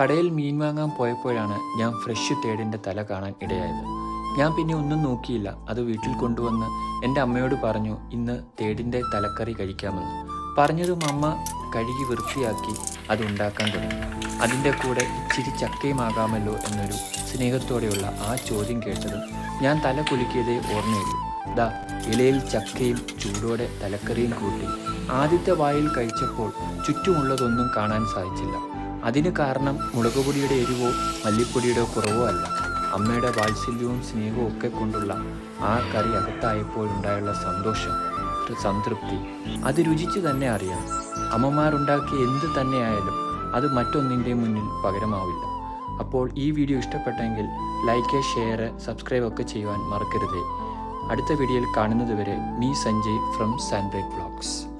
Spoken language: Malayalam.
കടയിൽ മീൻ വാങ്ങാൻ പോയപ്പോഴാണ് ഞാൻ ഫ്രഷ് തേടിന്റെ തല കാണാൻ ഇടയായത്. ഞാൻ പിന്നെ ഒന്നും നോക്കിയില്ല. അത് വീട്ടിൽ കൊണ്ടുവന്ന് എന്റെ അമ്മയോട് പറഞ്ഞു ഇന്ന് തേടിന്റെ തലക്കറി കഴിക്കാമെന്ന്. പറഞ്ഞതും അമ്മ കഴുകി വൃത്തിയാക്കി അത് ഉണ്ടാക്കാൻ തുടങ്ങി. അതിന്റെ കൂടെ ഇച്ചിരി ചക്കയുമാകാമല്ലോ എന്നൊരു സ്നേഹത്തോടെയുള്ള ആ ചോദ്യം കേട്ടതും ഞാൻ തല കുലുക്കിയതേ ഓർമ്മയുള്ളൂ. ദാ ഇലയിൽ ചക്കയും ചൂടോടെ തലക്കറിയും കൂട്ടി. ആദ്യത്തെ വായിൽ കഴിച്ചപ്പോൾ ചുറ്റുമുള്ളതൊന്നും കാണാൻ സാധിച്ചില്ല. അതിന് കാരണം മുളകുപൊടിയുടെ എരിവോ മല്ലിപ്പൊടിയുടെ കുറവോ അല്ല. അമ്മയുടെ വാത്സല്യവും സ്നേഹവും ഒക്കെ കൊണ്ടുള്ള ആ കറി അകത്തായപ്പോഴുണ്ടായുള്ള സന്തോഷം സംതൃപ്തി. അത് രുചിച്ച് തന്നെ അറിയാം. അമ്മമാരുണ്ടാക്കിയ എന്ത് തന്നെയായാലും അത് മറ്റൊന്നിന്റെ മുന്നിൽ പകരമാവില്ല. അപ്പോൾ ഈ വീഡിയോ ഇഷ്ടപ്പെട്ടെങ്കിൽ ലൈക്ക് ഷെയർ സബ്സ്ക്രൈബ് ഒക്കെ ചെയ്യുവാൻ മറക്കരുതേ. അടുത്ത വീഡിയോയിൽ കാണുന്നതുവരെ me Sanjay from Sanbreak vlogs